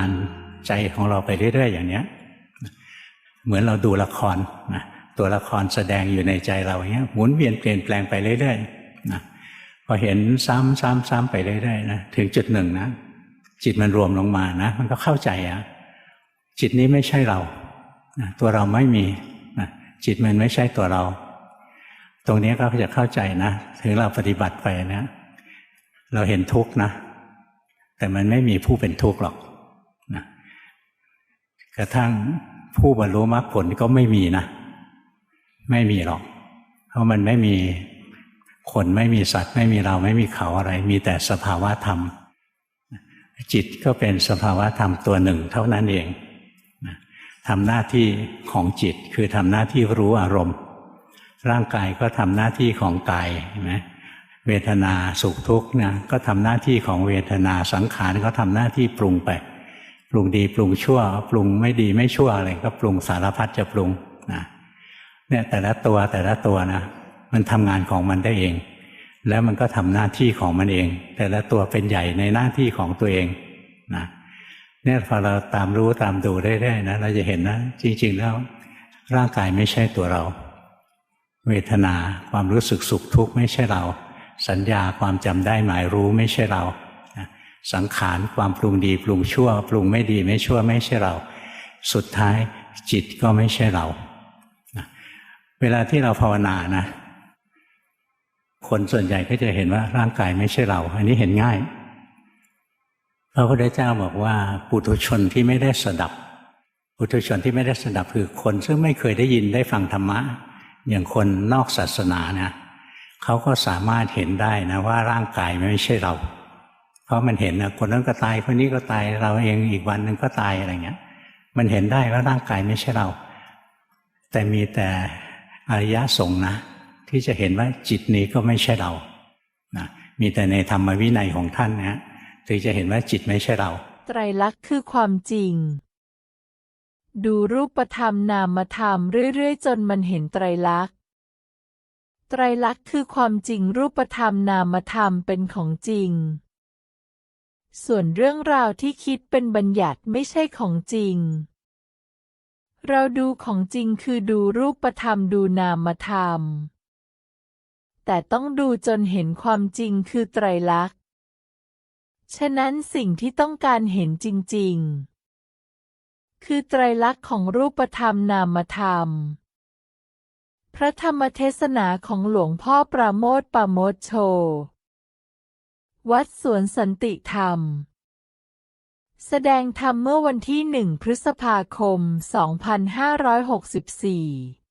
านใจของเราไปเรื่อย ๆ อย่างเนี้ย เหมือนเราดูละครนะตัวละครแสดงอยู่ในใจเราอย่างเงี้ยหมุนเวียนเปลี่ยนแปลงไปเรื่อยๆนะพอเห็นซ้ำซ้ำซ้ำไปเรื่อยๆนะถึงจุดหนึ่งนะจิตมันรวมลงมานะ มันก็เข้าใจอะจิตนี้ไม่ใช่เรานะตัวเราไม่มีนะจิตมันไม่ใช่ตัวเรา ตรงนี้ก็จะเข้าใจนะ ถึงเราปฏิบัติไปนะเราเห็นทุกข์นะ แต่มันไม่มีผู้เป็นทุกข์หรอก กระทั่งผู้บรรลุมรรคผลก็ไม่มีนะ ไม่มีหรอก เพราะมันไม่มีคนไม่มีสัตว์ ไม่มีเราไม่มีเขาอะไร มีแต่สภาวะธรรม จิตก็เป็นสภาวะธรรมตัวหนึ่ง เท่านั้นเองทำหน้าที่ของจิตคือทำหน้าที่รู้อารมณ์ ร่างกายก็ทำหน้าที่ของกายเห็นไหมเวทนาสุขทุกข์นะก็ทำหน้าที่ของเวทนาสังขารก็ทำหน้าที่ปรุงไป ปรุงดีปรุงชั่ว ปรุงไม่ดีไม่ชั่วอะไรก็ปรุงสารพัดจะปรุงนะเนี่ยแต่ละตัวแต่ละตัวนะมันทำงานของมันได้เอง แล้วมันก็ทำหน้าที่ของมันเอง แต่ละตัวเป็นใหญ่ในหน้าที่ของตัวเองนะเนี่ยพอเราตามรู้ตามดูเรื่อยๆนะเราจะเห็นนะจริงๆแล้ว ร่างกายไม่ใช่ตัวเรา เวทนาความรู้สึกสุขทุกข์ไม่ใช่เรา สัญญาความจำได้หมายรู้ไม่ใช่เรา สังขารความปรุงดีปรุงชั่ว ปรุงไม่ดีไม่ชั่วไม่ใช่เรา สุดท้ายจิตก็ไม่ใช่เรา เวลาที่เราภาวนานะ คนส่วนใหญ่ก็จะเห็นว่าร่างกายไม่ใช่เรา อันนี้เห็นง่ายพระพุทธเจ้าบอกว่าปุถุชนที่ไม่ได้สดับ ปุถุชนที่ไม่ได้สดับคือคนซึ่งไม่เคยได้ยินได้ฟังธรรมะ อย่างคนนอกศาสนานะเขาก็สามารถเห็นได้นะว่าร่างกายไม่ใช่เรา เพราะมันเห็นนะคนนั้นก็ตายคนนี้ก็ตายเราเองอีกวันหนึ่งก็ตายอะไรเงี้ย มันเห็นได้ว่าร่างกายไม่ใช่เรา แต่มีแต่อริยะสงนะ ที่จะเห็นว่าจิตนี้ก็ไม่ใช่เรานะมีแต่ในธรรมวินัยของท่านนะถึงจะเห็นว่าจิตไม่ใช่เรา ไตรลักษณ์คือความจริง ดูรูปธรรมนามธรรมเรื่อยๆ จนมันเห็นไตรลักษณ์ไตรลักษณ์คือความจริงรูปธรรมนามธรรมเป็นของจริง ส่วนเรื่องราวที่คิดเป็นบัญญัติไม่ใช่ของจริง เราดูของจริงคือดูรูปธรรมดูนามธรรม แต่ต้องดูจนเห็นความจริงคือไตรลักษณ์ ฉะนั้นสิ่งที่ต้องการเห็นจริง ๆ คือไตรลักษณ์ของรูปธรรมนามธรรม พระธรรมเทศนาของหลวงพ่อประโมทปราโมทโช วัดสวนสันติธรรม แสดงธรรมเมื่อวันที่ 1 พฤษภาคม 2564